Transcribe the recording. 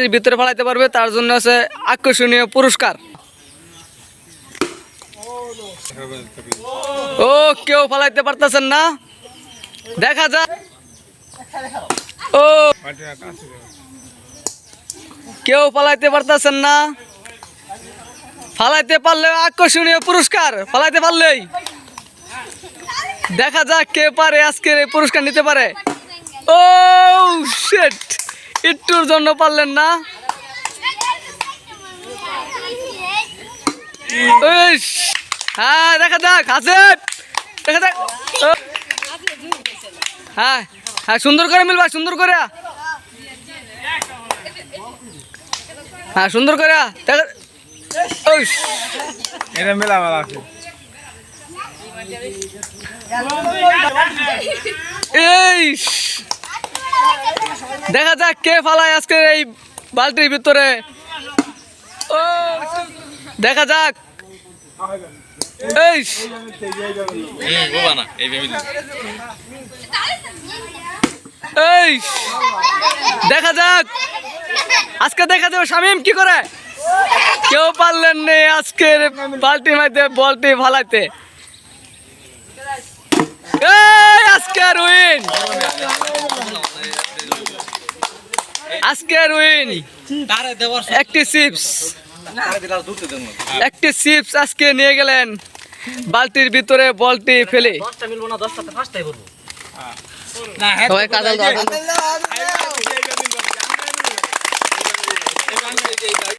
এর ভিতরে ফেলাইতে পারবে, তার জন্য আছে আকর্ষণীয় পুরস্কার। ও, কেউ ফেলাইতে পারতেছেন না? দেখা যাক। ও, কেউ ফালাইতে পারতেছেন না? ফালাইতে পারলে আকর্ষণীয় পুরস্কার, ফালাইতে পারলেই। দেখা যাক কে পারে আজকের এই পুরস্কার নিতে পারে। ও শেট একটুর জন্য পারলেন না? হ্যাঁ দেখা যাক হাসেব দেখা যাক। হ্যাঁ হ্যাঁ সুন্দর করে মিলবা সুন্দর করে। হ্যাঁ সুন্দর করে। দেখা এটা মেলা মেলা আছে। এই দেখা যাক কে ফালায় আজকে এই বালতির ভিতরে। ও, দেখা যাক। এই দেখা যাক। আজকে দেখা যাবে শামিম কি করে? কেউ পারলেন নেই আজকের বালতির মাইতে বলটি ফালাইতে। আজকের উইন আজকের উইন একটি চিপস একটি চিপস আজকে নিয়ে গেলেন বালতির ভিতরে বলটি ফেলে সবাই কাদাল